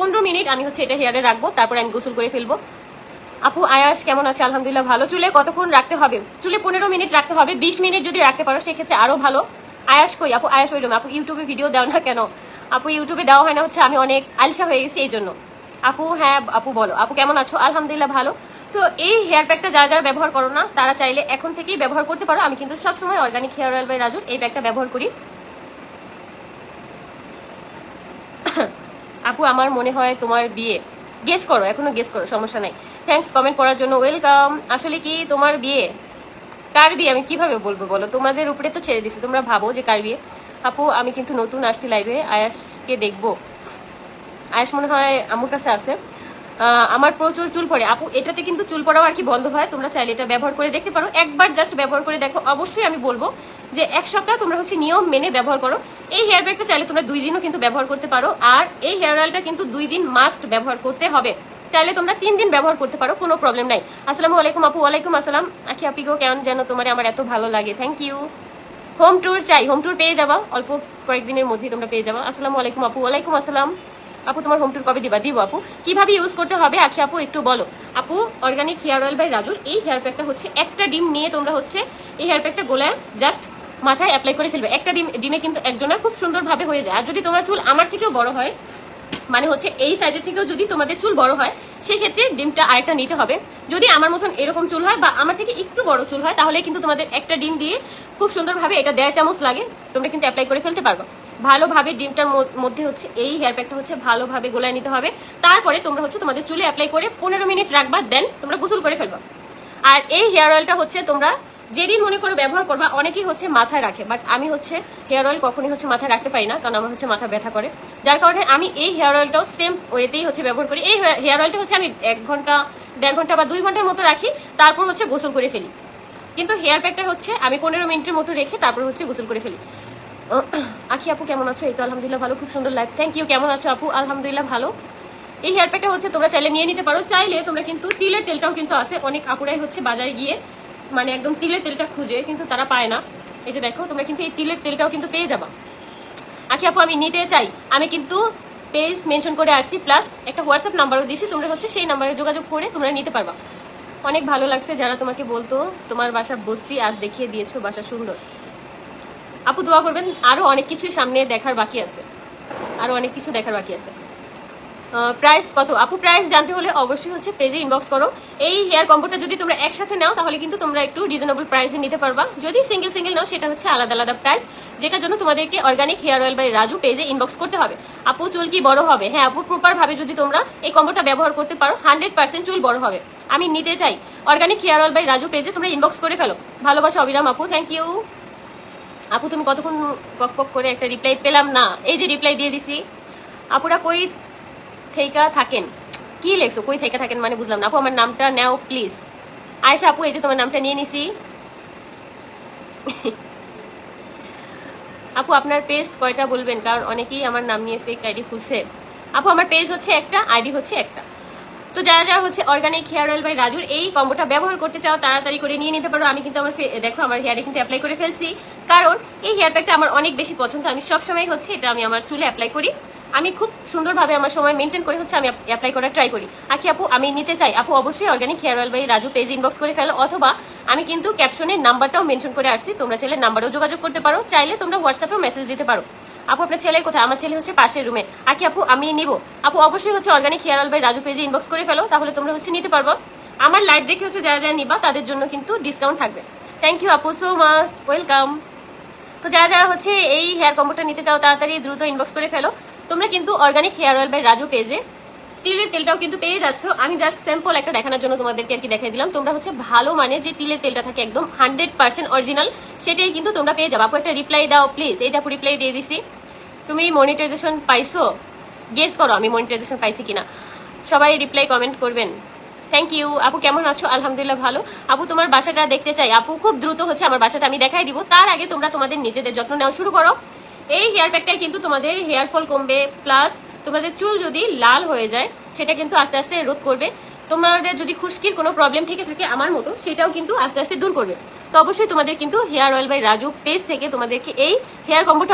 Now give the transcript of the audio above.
পনেরো মিনিট আমি হচ্ছে এটা হেয়ারে রাখব, তারপর আমি গোসল করে ফেলব। আপু, আয়াস কেমন আছে? আলহামদুলিল্লাহ ভালো। চুলে কতক্ষণ রাখতে হবে? চুলে পনেরো মিনিট রাখতে হবে, বিশ মিনিট যদি রাখতে পারো, সেক্ষেত্রে আরও ভালো। আয়াস কই? আপু, আয়াস ওই আপু, ইউটিউবে ভিডিও দাও না কেন? আপু, ইউটিউবে দেওয়া হয় না হচ্ছে, আমি অনেক আলসা হয়ে গেছি এই জন্য আপু হ্যাঁ আপু, বলো। আপু, কেমন আছো? আলহামদুলিল্লাহ ভালো। তো এই হেয়ার প্যাকটা যারা যারা ব্যবহার করো না, তারা চাইলে এখন থেকেই ব্যবহার করতে পারো। আমি কিন্তু সবসময় অর্গানিক হেয়ার অয়েল বাই রাজুর এই প্যাকটা ব্যবহার করি। আপু, আমার মনে হয় তোমার বিয়ে। গেস করো, এখনও গেস করো, সমস্যা নাই। থ্যাংকস কমেন্ট করার জন্য ওয়েলকাম আসলে কি তোমার বিয়ে? কার বিয়ে? আমি কীভাবে বলব বলো? তোমাদের উপরে তো ছেড়ে দিছি, তোমরা ভাবো যে কার বিয়ে। আপু, আমি কিন্তু নতুন আসছি লাইভে আয়াসকে দেখব। আয়াস মনে হয় আমার কাছে আছে। আমার প্রচুর চুল পড়ে। আপু, এটাতে কিন্তু চুল পড়াও আর কি বন্ধ হয়। তোমরা চাইলে এটা ব্যবহার করে দেখতে পারো। একবার জাস্ট ব্যবহার করে দেখো। অবশ্যই আমি বলব যে এক সপ্তাহ তোমরা হচ্ছে নিয়ম মেনে ব্যবহার করো। এই হেয়ার ব্যাগটা চাইলে তোমরা দুই দিনও কিন্তু ব্যবহার করতে পারো। আর এই হেয়ার অয়েলটা কিন্তু দুই দিন মাস্ট ব্যবহার করতে হবে। চাইলে তোমরা তিন দিন ব্যবহার করতে পারো। কোনো প্রবলেম নাই। আসসালামু আলাইকুম আপু। ওয়ালাইকুম আসসালাম। আখি আপিগো কেমন যেন তোমার আমার এত ভালো লাগে। থ্যাংক ইউ হোম ট্যুর চাই। হোম ট্যুর পেয়ে যাবা। অল্প কয়েকদিনের মধ্যেই তোমরা পেয়ে যাবা। আসসালামু আলাইকুম আপু। ওয়ালাইকুম আসসালাম। আপু, তোমার হোম ট্যুর কবে দিবা? দিব, আপু। কীভাবে ইউজ করতে হবে? আখি আপু, একটু বলো। আপু অর্গানিক হেয়ার অয়েল বাই রাজুর, এই হেয়ার প্যাকটা হচ্ছে একটা ডিম নিয়ে তোমরা হচ্ছে এই হেয়ার প্যাকটা গোলায় জাস্ট মাথায় অ্যাপ্লাই করে ফেলবে। একটা ডিম ডিমে কিন্তু একজনের খুব সুন্দরভাবে হয়ে যায়। আর যদি তোমার চুল আমার থেকেও বড় হয় মানে হচ্ছে এই সাইজের থেকেও যদি তোমাদের চুল বড় হয়, সেক্ষেত্রে ডিমটা আরেকটা নিতে হবে। যদি আমার মতন এরকম চুল হয় বা আমার থেকে একটু বড় চুল হয়, তাহলে কিন্তু তোমাদের একটা ডিম দিয়ে খুব সুন্দরভাবে এটা দেড় চামচ লাগে। তোমরা কিন্তু অ্যাপ্লাই করে ফেলতে পারবে। ভালোভাবে ডিমটার মধ্যে হচ্ছে, এই হেয়ার প্যাকটা হচ্ছে ভালোভাবে গোলায় নিতে হবে। তারপরে তোমরা হচ্ছে তোমাদের চুলে অ্যাপ্লাই করে পনেরো মিনিট রাখবা দেন তোমরা গোসল করে ফেলবা। আর এই হেয়ার অয়েলটা হচ্ছে তোমরা যেদিন মনে করে ব্যবহার করবা, অনেকেই হচ্ছে মাথায় রাখে বাট আমি হচ্ছে হেয়ার অয়েল কখনই হচ্ছে মাথায় রাখতে পারি না, কারণ আমার হচ্ছে মাথা ব্যথা করে। যার কারণে আমি এই হেয়ার অয়েলটাও সেম ওয়েতেই হচ্ছে ব্যবহার করি। এই হেয়ার অয়েলটা হচ্ছে আমি এক ঘণ্টা, দেড় ঘণ্টা বা দুই ঘণ্টার মতো রাখি, তারপর হচ্ছে গোসল করে ফেলি। কিন্তু হেয়ার প্যাকটা হচ্ছে আমি পনেরো মিনিটের মতো রেখে তারপর হচ্ছে গোসল করে ফেলি। আখি আপু, কেমন আছো? এই তো আলহামদুলিল্লাহ ভালো, খুব সুন্দর লাইফ থ্যাংক ইউ কেমন আছো আপু? আলহামদুলিল্লাহ ভালো। এই হেয়ার প্যাকটা হচ্ছে তোমরা চাইলে নিয়ে নিতে পারো। চাইলে তোমরা কিন্তু তিলের তেলটাও কিন্তু আছে। অনেক আপুরাই হচ্ছে বাজারে গিয়ে মানে একদম তিলের তেলটা খুঁজে, কিন্তু তারা পায় না। এই যে দেখো, তোমরা কিন্তু এই তিলের তেলটাও কিন্তু পেয়ে যাবা। আখি আপু, আমি নিতে চাই। আমি কিন্তু পেজ মেনশন করে আসছি প্লাস একটা হোয়াটসঅ্যাপ নাম্বারও দিয়েছি। তোমরা হচ্ছে সেই নাম্বারে যোগাযোগ করে তোমরা নিতে পারবা। অনেক ভালো লাগছে যারা তোমাকে বলতো, তোমার বাসা বস্তি আজ দেখিয়ে দিয়েছ, বাসা সুন্দর। আপু দোয়া করবেন, আরও অনেক কিছুই সামনে দেখার বাকি আছে। আরও অনেক কিছু দেখার বাকি আছে। প্রাইস কত? আপু প্রাইস জানতে হলে অবশ্যই হচ্ছে পেজে ইনবক্স করো। এই হেয়ার কম্বোটা যদি তোমরা একসাথে নাও, তাহলে কিন্তু তোমরা একটু রিজনেবল প্রাইসে নিতে পারবা। যদি সিঙ্গেল সিঙ্গেল নাও, সেটা হচ্ছে আলাদা আলাদা প্রাইস যেটার জন্য তোমাদেরকে organic hair oil by Raju পেজে ইনবক্স করতে হবে। আপু, চুল কি বড় হবে? হ্যাঁ আপু প্রপার ভাবে যদি তোমরা এই কম্বোটা ব্যবহার করতে পারো হান্ড্রেড পার্সেন্ট চুল বড় হবে। আমি নিতে চাই। Organic hair oil by Raju পেজে তোমরা ইনবক্স করে ফেলো। ভালোবাসা অবিরাম আপু থ্যাংক ইউ আপু, তুমি কতক্ষণ পক পক করে একটা রিপ্লাই পেলাম না? এই যে রিপ্লাই দিয়ে দিছি। আপুরা কই থেইকা থাকেন? কি লেখছো? কই থেইকা থাকেন মানে বুঝলাম না। আপু, আমার নামটা নাও প্লিজ আয়সা আপু, এই যে তোমার নামটা নিয়ে নিছি। আপু, আপনার পেজ কয়টা বলবেন? কারণ অনেকেই আমার নাম নিয়ে ফেক আইডি খুঁজছে। আপু, আমার পেজ হচ্ছে একটা আইডি হচ্ছে একটা। তো যারা যারা হচ্ছে অর্গানিক হেয়ার অয়েল বাই রাজুর এই কম্বোটা ব্যবহার করতে চাও, তাড়াতাড়ি করে নিয়ে নিতে পারো। আমি কিন্তু আমার দেখো, আমার হেয়ারে কিন্তু অ্যাপ্লাই করে ফেলছি। কারণ এই হেয়ার প্যাকটা আমার অনেক বেশি পছন্দ। আমি সবসময় হচ্ছে এটা আমি আমার চুলে অ্যাপ্লাই করি। আমি খুব সুন্দরভাবে আমার সময় মেনটেন করে হচ্ছে আমি অ্যাপ্লাই করার ট্রাই করি। আখি আপু, আমি নিতে চাই। আপু, অবশ্যই organic hair oil by Raju page inbox করে ফেলো, অথবা আমি কিন্তু ক্যাপশনের নাম্বারটাও মেনশন করে আসছি। তোমরা চাইলে নাম্বারেও যোগাযোগ করতে পারো, চাইলে তোমরা হোয়াটসঅ্যাপেও মেসেজ দিতে পারো। আপু, আপনার ছেলে কোথায়? আমার ছেলে হচ্ছে পাশের রুমে আকি আপু, আমি নিব। আপু, অবশ্যই হচ্ছে organic hair oil by Raju পেজে ইনবক্স করে ফেলো, তাহলে তোমরা হচ্ছে নিতে পারব। আমার লাইভ দেখে হচ্ছে যারা যারা নিবা, তাদের জন্য কিন্তু ডিসকাউন্ট থাকবে। থ্যাংক ইউ আপু সো মাচ ওয়েলকাম তো যারা যারা হচ্ছে এই হেয়ার কম্বোটা নিতে চাও, তাড়াতাড়ি দ্রুত ইনবক্স করে ফেলো। তোমরা কিন্তু organic hair oil by Raju পেজে তিলের তেলটাও কিন্তু পেয়ে যাচ্ছ। আমি জাস্ট স্যাম্পল একটা দেখানোর জন্য তোমাদেরকে আর কি দেখাই দিলাম। তোমরা হচ্ছে ভালো মানে যে তিলের তেলটা থাকে একদম হান্ড্রেড পার্সেন্ট অরিজিনাল সেটাই কিন্তু তোমরা পেয়ে যাব। আপু, একটা রিপ্লাই দাও প্লিজ আপু রিপ্লাই দিয়ে দিছি। তুমি মনিটাইজেশন পাইছো? গেস করো আমি মনিটাইজেশন পাইছি কিনা। সবাই রিপ্লাই কমেন্ট করবেন। থ্যাংক ইউ আপু, কেমন আছো? আলহামদুলিল্লাহ ভালো। আপু, তোমার বাসাটা দেখতে চাই। আপু, খুব দ্রুত হচ্ছে আমার বাসাটা আমি দেখাই দিব। তার আগে তোমরা তোমাদের নিজেদের যত্ন নেওয়া শুরু করো। এই হেয়ার প্যাকটাই কিন্তু তোমাদের হেয়ার ফল কমবে প্লাস তোমাদের চুল যদি লাল হয়ে যায়, সেটা কিন্তু আস্তে আস্তে রোধ করবে। তোমাদের যদি খুশকির কোনো প্রবলেম থেকে থাকে আমার মতো, সেটাও কিন্তু আস্তে আস্তে দূর করবে। তো অবশ্যই তোমাদের কিন্তু hair oil by Raju page থেকে তোমাদেরকে এই হেয়ার কম্বোটা